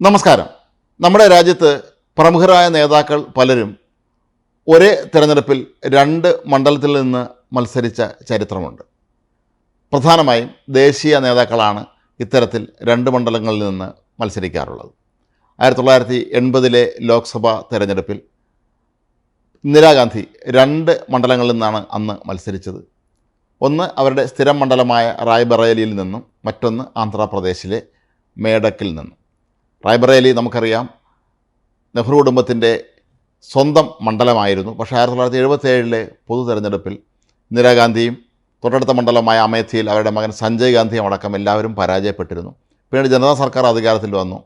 നമസ്കാരം. നമ്മുടെ രാജ്യത്ത് പ്രമുഖരായ നേതാക്കൾ പലരും ഒരേ തിരഞ്ഞെടുപ്പിൽ രണ്ട് മണ്ഡലത്തിൽ നിന്ന് മത്സരിച്ച ചരിത്രമുണ്ട്. പ്രധാനമായും ദേശീയ നേതാക്കളാണ് ഇത്തരത്തിൽ രണ്ട് മണ്ഡലങ്ങളിൽ നിന്ന് മത്സരിക്കാറുള്ളത്. ആയിരത്തി തൊള്ളായിരത്തി എൺപതിലെ ലോക്സഭാ തെരഞ്ഞെടുപ്പിൽ ഇന്ദിരാഗാന്ധി രണ്ട് മണ്ഡലങ്ങളിൽ നിന്നാണ് അന്ന് മത്സരിച്ചത്. ഒന്ന് അവരുടെ സ്ഥിരം മണ്ഡലമായ റായ്ബറേലിയിൽ നിന്നും മറ്റൊന്ന് ആന്ധ്രാപ്രദേശിലെ മേഡക്കിൽ നിന്നും. റായ്ബറേലി നമുക്കറിയാം നെഹ്റു കുടുംബത്തിന്റെ സ്വന്തം മണ്ഡലമായിരുന്നു. പക്ഷേ ആയിരത്തി തൊള്ളായിരത്തി എഴുപത്തേഴിലെ പൊതു തെരഞ്ഞെടുപ്പിൽ ഇന്ദിരാഗാന്ധിയും തൊട്ടടുത്ത മണ്ഡലമായ അമേത്തിയിൽ അവരുടെ മകൻ സഞ്ജയ് ഗാന്ധിയും അടക്കം എല്ലാവരും പരാജയപ്പെട്ടിരുന്നു. പിന്നീട് ജനതാ സർക്കാർ അധികാരത്തിൽ വന്നു.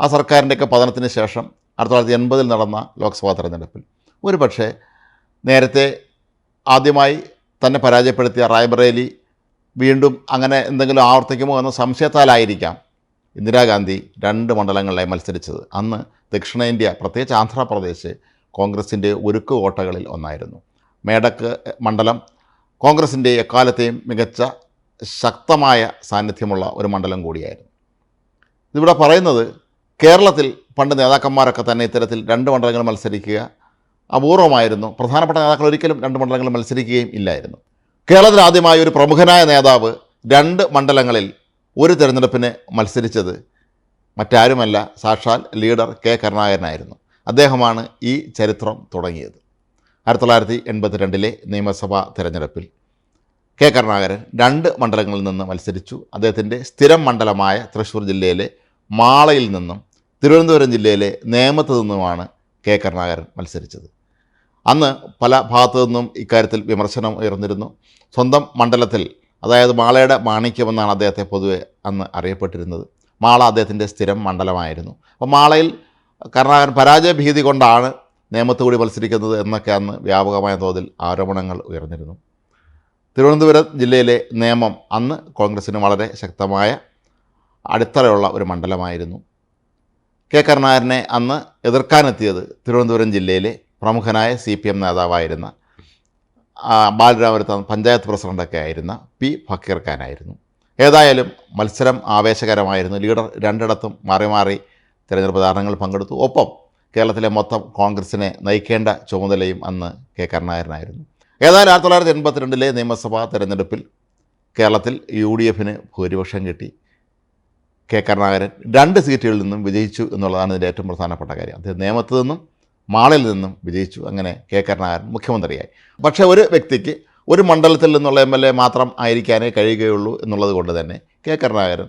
ആ സർക്കാരിന്റെയൊക്കെ പതനത്തിന് ശേഷം ആയിരത്തി തൊള്ളായിരത്തി എൺപതിൽ നടന്ന ലോക്സഭാ തെരഞ്ഞെടുപ്പിൽ ഒരു പക്ഷേ നേരത്തെ ആദ്യമായി തന്നെ പരാജയപ്പെടുത്തിയ റായ്ബറേലി വീണ്ടും അങ്ങനെ എന്തെങ്കിലും ആവർത്തിക്കുമോ എന്ന സംശയത്താലായിരിക്കാം. ഇന്ദിരാഗാന്ധി രണ്ട് മണ്ഡലങ്ങളിലായി മത്സരിച്ചത്. അന്ന് ദക്ഷിണേന്ത്യ പ്രത്യേകിച്ച് ആന്ധ്രാപ്രദേശ് കോൺഗ്രസിന്റെ ഉരുക്ക് കോട്ടകളിൽ ഒന്നായിരുന്നു. മേടക്ക് മണ്ഡലം കോൺഗ്രസിന്റെ എക്കാലത്തെയും മികച്ച ശക്തമായ സാന്നിധ്യമുള്ള ഒരു മണ്ഡലം കൂടിയായിരുന്നു. ഇതിവിടെ പറയുന്നത് കേരളത്തിൽ പണ്ട് നേതാക്കന്മാരൊക്കെ തന്നെ ഇത്തരത്തിൽ രണ്ട് മണ്ഡലങ്ങൾ മത്സരിക്കുക അപൂർവമായിരുന്നു. പ്രധാനപ്പെട്ട നേതാക്കൾ ഒരിക്കലും രണ്ട് മണ്ഡലങ്ങൾ മത്സരിക്കുകയും ഇല്ലായിരുന്നു. കേരളത്തിൽ ആദ്യമായി ഒരു പ്രമുഖനായ നേതാവ് രണ്ട് മണ്ഡലങ്ങളിൽ ഒരു തിരഞ്ഞെടുപ്പിന് മത്സരിച്ചത് മറ്റാരുമല്ല സാക്ഷാൽ ലീഡർ കെ കരുണാകരനായിരുന്നു. അദ്ദേഹമാണ് ഈ ചരിത്രം തുടങ്ങിയത്. ആയിരത്തി തൊള്ളായിരത്തി എൺപത്തിരണ്ടിലെ നിയമസഭാ തിരഞ്ഞെടുപ്പിൽ കെ കരുണാകരൻ രണ്ട് മണ്ഡലങ്ങളിൽ നിന്ന് മത്സരിച്ചു. അദ്ദേഹത്തിന്റെ സ്ഥിരം മണ്ഡലമായ തൃശ്ശൂർ ജില്ലയിലെ മാളയിൽ നിന്നും തിരുവനന്തപുരം ജില്ലയിലെ നേമത്ത് നിന്നുമാണ് കെ കരുണാകരൻ മത്സരിച്ചത്. അന്ന് പല ഭാഗത്തു നിന്നും ഇക്കാര്യത്തിൽ വിമർശനം ഉയർന്നിരുന്നു. സ്വന്തം മണ്ഡലത്തിൽ അതായത് മാളയുടെ മാണിക്യമെന്നാണ് അദ്ദേഹത്തെ പൊതുവെ അന്ന് അറിയപ്പെട്ടിരുന്നത്. മാള അദ്ദേഹത്തിന്റെ സ്ഥിരം മണ്ഡലമായിരുന്നു. അപ്പോൾ മാളയിൽ കർണാകൻ പരാജയ ഭീതി കൊണ്ടാണ് നിയമത്തുകൂടി കൂടി മത്സരിക്കുന്നത് എന്നൊക്കെ അന്ന് വ്യാപകമായ തോതിൽ ആരോപണങ്ങൾ ഉയർന്നിരുന്നു. തിരുവനന്തപുരം ജില്ലയിലെ നിയമം അന്ന് കോൺഗ്രസ്സിന് വളരെ ശക്തമായ അടിത്തറയുള്ള ഒരു മണ്ഡലമായിരുന്നു. കെ കരുണാകരനെ അന്ന് എതിർക്കാനെത്തിയത് തിരുവനന്തപുരം ജില്ലയിലെ പ്രമുഖനായ സി പി എം നേതാവായിരുന്ന ബാലരാമപുരത്ത് പഞ്ചായത്ത് പ്രസിഡന്റൊക്കെ ആയിരുന്ന പി ഫക്കീർ ഖാനായിരുന്നു ഏതായാലും മത്സരം ആവേശകരമായിരുന്നു. ലീഡർ രണ്ടിടത്തും മാറി മാറി തിരഞ്ഞെടുപ്പ് ധാരണങ്ങൾ പങ്കെടുത്തു. ഒപ്പം കേരളത്തിലെ മൊത്തം കോൺഗ്രസിനെ നയിക്കേണ്ട ചുമതലയും അന്ന് കെ കരുണാകരനായിരുന്നു. ഏതായാലും ആയിരത്തി തൊള്ളായിരത്തി എൺപത്തിരണ്ടിലെ നിയമസഭാ തെരഞ്ഞെടുപ്പിൽ കേരളത്തിൽ യു ഡി എഫിന് ഭൂരിപക്ഷം കിട്ടി. കെ കരുണാകരൻ രണ്ട് സീറ്റുകളിൽ നിന്നും വിജയിച്ചു എന്നുള്ളതാണ് ഇതിന്റെ ഏറ്റവും പ്രധാനപ്പെട്ട കാര്യം. അദ്ദേഹം നിയമത്തിൽ നിന്നും മാളിൽ നിന്നും വിജയിച്ചു. അങ്ങനെ കെ. കരുണാകരൻ മുഖ്യമന്ത്രിയായി. പക്ഷേ ഒരു വ്യക്തിക്ക് ഒരു മണ്ഡലത്തിൽ നിന്നുള്ള എം. എൽ. എ മാത്രം ആയിരിക്കാനേ കഴിയുകയുള്ളൂ എന്നുള്ളത് കൊണ്ട് തന്നെ കെ. കരുണാകരൻ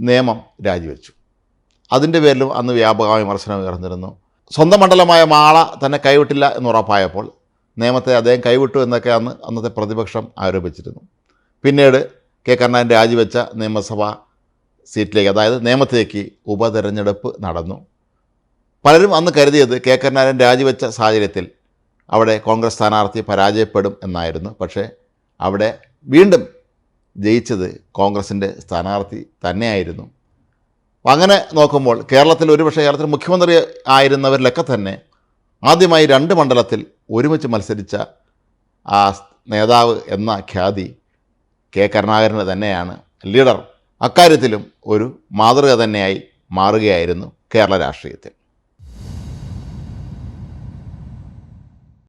നിയമം രാജിവെച്ചു. അതിന്റെ പേരിലും അന്ന് വ്യാപകമായ വിമർശനം ഉയർന്നിരുന്നു. സ്വന്തം മണ്ഡലമായ മാള തന്നെ കൈവിട്ടില്ല എന്ന് ഉറപ്പായപ്പോൾ നിയമത്തെ അദ്ദേഹം കൈവിട്ടു എന്നൊക്കെ അന്ന് അന്നത്തെ പ്രതിപക്ഷം ആരോപിച്ചിരുന്നു. പിന്നീട് കെ. കരുണാകരൻ രാജിവെച്ച നിയമസഭാ സീറ്റിലേക്ക് അതായത് നിയമത്തേക്ക് ഉപതെരഞ്ഞെടുപ്പ് നടന്നു. പലരും അന്ന് കരുതിയത് കെ. കരുണാകരൻ രാജിവെച്ച സാഹചര്യത്തിൽ അവിടെ കോൺഗ്രസ് സ്ഥാനാർത്ഥി പരാജയപ്പെടും എന്നായിരുന്നു. പക്ഷേ അവിടെ വീണ്ടും ജയിച്ചത് കോൺഗ്രസിന്റെ സ്ഥാനാർത്ഥി തന്നെയായിരുന്നു. അങ്ങനെ നോക്കുമ്പോൾ കേരളത്തിൽ ഒരുപക്ഷെ കേരളത്തിൽ മുഖ്യമന്ത്രി ആയിരുന്നവരിലൊക്കെ തന്നെ ആദ്യമായി രണ്ട് മണ്ഡലത്തിൽ ഒരുമിച്ച് മത്സരിച്ച ആ നേതാവ് എന്ന ഖ്യാതി കെ. കരുണാകരന് തന്നെയാണ്. ലീഡർ അക്കാര്യത്തിലും ഒരു മാതൃക തന്നെയായി മാറുകയായിരുന്നു കേരള രാഷ്ട്രീയത്തിൽ.